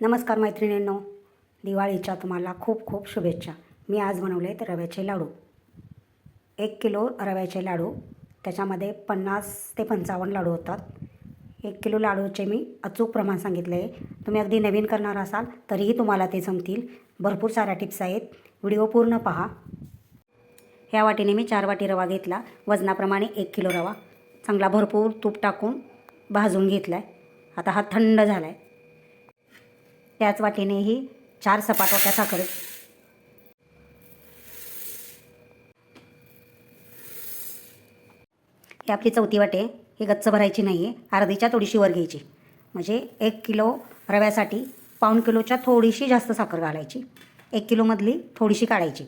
नमस्कार मैत्रिणींनो. दिवाळीच्या तुम्हाला खूप खूप शुभेच्छा. मी आज बनवले आहेत रव्याचे लाडू. एक किलो रव्याचे लाडू. त्याच्यामध्ये पन्नास ते पंचावन्न लाडू होतात. एक किलो लाडूचे मी अचूक प्रमाण सांगितले. आहे तुम्ही अगदी नवीन करणार असाल तरीही तुम्हाला ते जमतील. भरपूर साऱ्या टिप्स आहेत. व्हिडिओ पूर्ण पहा. ह्या वाटीने मी चार वाटी रवा घेतला. वजनाप्रमाणे एक किलो रवा. चांगला भरपूर तूप टाकून भाजून घेतला आहे आता हा थंड झाला आहे त्याच वाटेनेही चार सपाट वाट्या साखर ही आपली चौथी वाटे ही गच्च भरायची नाही आहे अर्धीच्या थोडीशी वर घ्यायची. म्हणजे एक किलो रव्यासाठी पाऊण किलोच्या थोडीशी जास्त साखर घालायची. एक किलोमधली थोडीशी काढायची.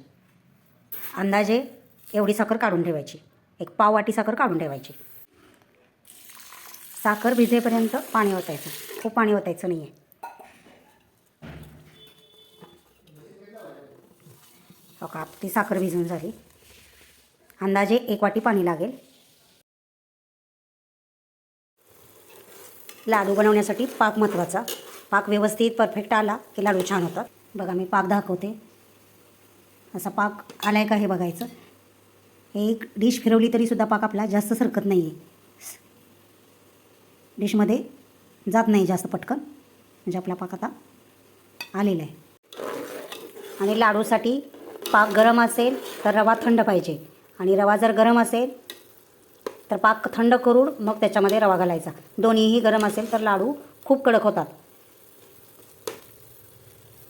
अंदाजे एवढी साखर काढून ठेवायची. एक पाव वाटी साखर काढून ठेवायची. साखर भिजेपर्यंत पाणी ओतायचं. खूप पाणी ओतायचं नाही आहे हो का? ती साखर भिजून झाली. अंदाजे एक वाटी पाणी लागेल. लाडू बनवण्यासाठी पाक महत्त्वाचा पाक व्यवस्थित परफेक्ट आला की लाडू छान होतात. बघा मी पाक दाखवते. असा पाक आला आहे का हे बघायचं. एक डिश फिरवली तरीसुद्धा पाक आपला जास्त सरकत नाही आहे डिशमध्ये जात नाही जास्त पटकन. म्हणजे आपला पाक आता आलेला आहे. आणि लाडूसाठी पाक गरम असेल तर रवा थंड पाहिजे. आणि रवा जर गरम असेल तर पाक थंड करून मग त्याच्यामध्ये रवा घालायचा. दोन्हीही गरम असेल तर लाडू खूप कडक होतात.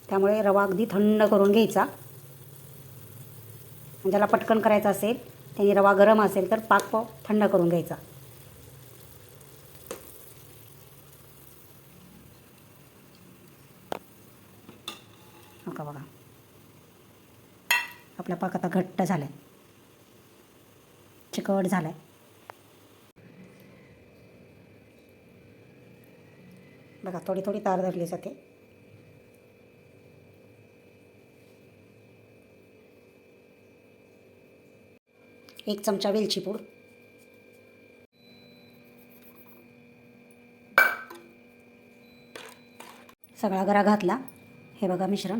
त्यामुळे रवा अगदी थंड करून घ्यायचा. आणि ज्याला पटकन करायचं असेल त्यांनी रवा गरम असेल तर पाक प- थंड करून घ्यायचा. हो का बघा. आपला पाक आता घट्ट झाला आहे चिकट झाला आहे बघा थोडी थोडी तार धरली जाते. एक चमचा वेलची पूड. सगळा गरा घातला. हे बघा मिश्रण.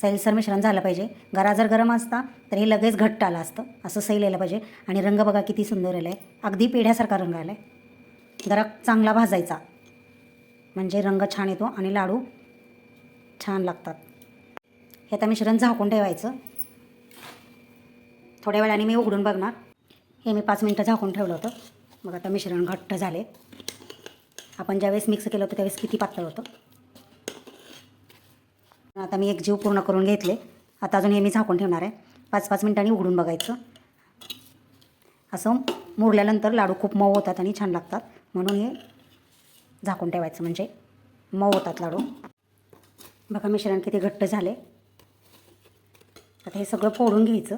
सैलसर मिश्रण झालं पाहिजे. गरा जर गरम असता तर हे लगेच घट्ट आलं असतं. असं सैल यायला पाहिजे. आणि रंग बघा किती सुंदर आला आहे अगदी पेढ्यासारखा रंग आला आहे जरा चांगला भाजायचा. म्हणजे रंग छान येतो आणि लाडू छान लागतात. हे आता मिश्रण झाकून ठेवायचं. थोड्या वेळाने मी उघडून बघणार. हे मी पाच मिनटं झाकून ठेवलं होतं. मग आता मिश्रण घट्ट झाले. आपण ज्यावेळेस मिक्स केलं होतं त्यावेळेस किती पातळ होतं. आता मी एक जीव पूर्ण करून घेतले. आता अजून हे मी झाकून ठेवणार आहे. पाच पाच मिनिटांनी उघडून बघायचं. असं मुरल्यानंतर लाडू खूप मऊ होतात आणि छान लागतात. म्हणून हे झाकून ठेवायचं म्हणजे मऊ होतात लाडू. बघा मिश्रण किती घट्ट झाले. आता हे सगळं फोडून घ्यायचं.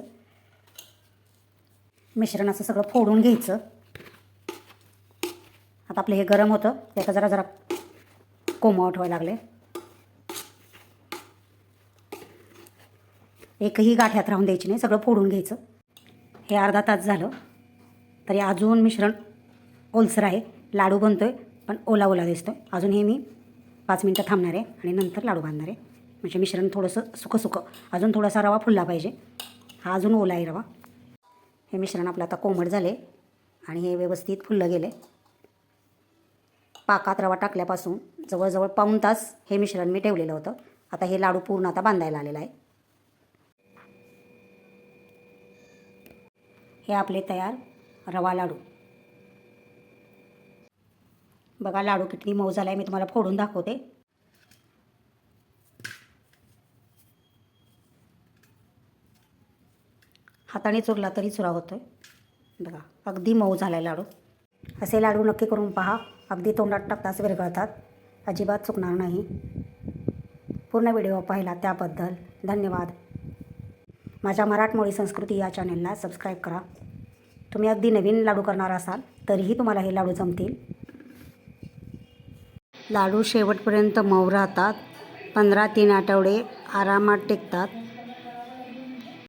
मिश्रण असं सगळं फोडून घ्यायचं. आता आपलं हे गरम होतं. त्याचा जरा जरा कोमट व्हायला लागले. एकही गाठ्यात राहून द्यायची नाही सगळं फोडून घ्यायचं. हे अर्धा तास झालं तरी अजून मिश्रण ओलसर आहे. लाडू बनतो आहे पण ओला ओला दिसतो आहे अजून हे मी पाच मिनटं थांबणार आहे आणि नंतर लाडू बांधणार आहे. म्हणजे मिश्रण थोडंसं सुकं सुकं. अजून थोडासा रवा फुलला पाहिजे. हा अजून ओला आहे रवा. हे मिश्रण आपलं आता कोमट झाले आणि हे व्यवस्थित फुललं गेले पाकात रवा टाकल्यापासून जवळजवळ पाऊण तास हे मिश्रण मी ठेवलेलं होतं. आता हे लाडू पूर्ण आता बांधायला आलेलं आहे. हे आपले तयार रवा लाडू. बघा लाडू किती मऊ झाला आहे मी तुम्हाला फोडून दाखवते. हाताने चुरला तरी चुरा होतो आहे बघा अगदी मऊ झाला आहे लाडू. असे लाडू नक्की करून पहा. अगदी तोंडात टाकताच विरघळतात. अजिबात चुकणार नाही. पूर्ण व्हिडिओ पाहिला त्याबद्दल धन्यवाद. माझ्या मराठमोळी संस्कृती या चॅनलला सबस्क्राईब करा. तुम्ही अगदी नवीन लाडू करणार असाल तरीही तुम्हाला हे लाडू जमतील. लाडू शेवटपर्यंत मऊ राहतात. पंधरा तीन आठवडे आरामात टिकतात.